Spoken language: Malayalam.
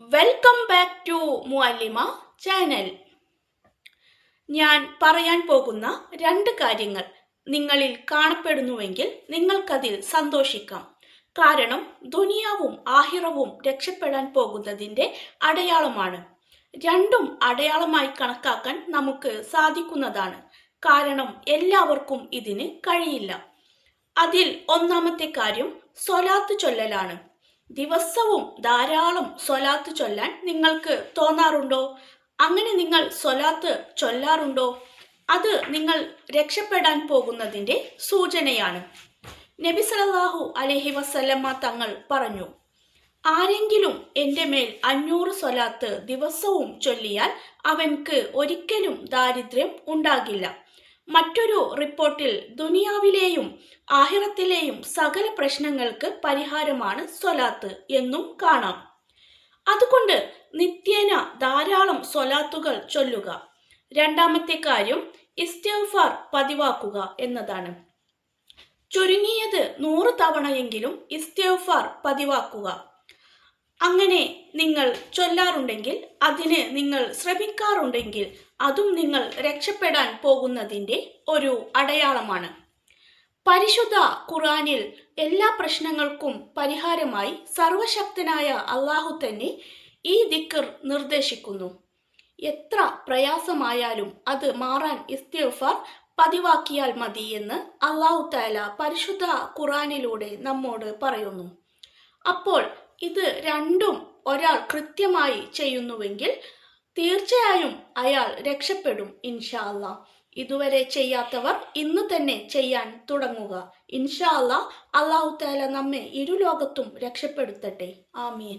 Welcome back to Muallima channel ഞാൻ പറയാൻ പോകുന്ന രണ്ട് കാര്യങ്ങൾ നിങ്ങളിൽ കാണപ്പെടുന്നുവെങ്കിൽ നിങ്ങൾക്കതിൽ സന്തോഷിക്കാം. കാരണം ദുനിയാവും ആഹിറവും രക്ഷപ്പെടാൻ പോകുന്നതിന്റെ അടയാളമാണ്. രണ്ടും അടയാളമായി കണക്കാക്കാൻ നമുക്ക് സാധിക്കുന്നതാണ്. കാരണം എല്ലാവർക്കും ഇതിന് കഴിയില്ല. അതിൽ ഒന്നാമത്തെ കാര്യം സ്വലാത്ത് ചൊല്ലലാണ്. ദിവസവും ധാരാളം സ്വലാത്ത് ചൊല്ലാൻ നിങ്ങൾക്ക് തോന്നാറുണ്ടോ? അങ്ങനെ നിങ്ങൾ സ്വലാത്ത് ചൊല്ലാറുണ്ടോ? അത് നിങ്ങൾ രക്ഷപ്പെടാൻ പോകുന്നതിന്റെ സൂചനയാണ്. നബി സല്ലല്ലാഹു അലഹി വസല്ലമ്മ തങ്ങൾ പറഞ്ഞു ആരെങ്കിലും എന്റെ മേൽ അഞ്ഞൂറ് സ്വലാത്ത് ദിവസവും ചൊല്ലിയാൽ അവൻക്ക് ഒരിക്കലും ദാരിദ്ര്യം ഉണ്ടാകില്ല. മറ്റൊരു റിപ്പോർട്ടിൽ ദുനിയാവിലെയും ആഹിറത്തിലെയും സകല പ്രശ്നങ്ങൾക്ക് പരിഹാരമാണ് സ്വലാത്ത് എന്നും കാണാം. അതുകൊണ്ട് നിത്യേന ധാരാളം സ്വലാത്തുകൾ ചൊല്ലുക. രണ്ടാമത്തെ കാര്യം ഇസ്തിഗ്ഫാർ പതിവാക്കുക എന്നതാണ്. ചുരുങ്ങിയത് നൂറ് തവണയെങ്കിലും ഇസ്തിഗ്ഫാർ പതിവാക്കുക. അങ്ങനെ നിങ്ങൾ ചൊല്ലാറുണ്ടെങ്കിൽ അതിന് നിങ്ങൾ ശ്രമിക്കാറുണ്ടെങ്കിൽ അതും നിങ്ങൾ രക്ഷപ്പെടാൻ പോകുന്നതിന്റെ ഒരു അടയാളമാണ്. പരിശുദ്ധ ഖുറാനിൽ എല്ലാ പ്രശ്നങ്ങൾക്കും പരിഹാരമായി സർവശക്തനായ അള്ളാഹു തന്നെ ഈ ദിക്കർ നിർദ്ദേശിക്കുന്നു. എത്ര പ്രയാസമായാലും അത് മാറാൻ ഇസ്തിഗ്ഫാർ പതിവാക്കിയാൽ മതി എന്ന് അള്ളാഹു താല പരിശുദ്ധ ഖുറാനിലൂടെ നമ്മോട് പറയുന്നു. അപ്പോൾ ഇത് രണ്ടും ഒരാൾ കൃത്യമായി ചെയ്യുന്നുവെങ്കിൽ തീർച്ചയായും അയാൾ രക്ഷപ്പെടും ഇൻഷാ അല്ലാ ഇതുവരെ ചെയ്യാത്തവർ ഇന്ന് തന്നെ ചെയ്യാൻ തുടങ്ങുക. ഇൻഷാ അല്ലാ അള്ളാഹു താല നമ്മെ ഇരുലോകത്തും രക്ഷപ്പെടുത്തട്ടെ. ആമീൻ.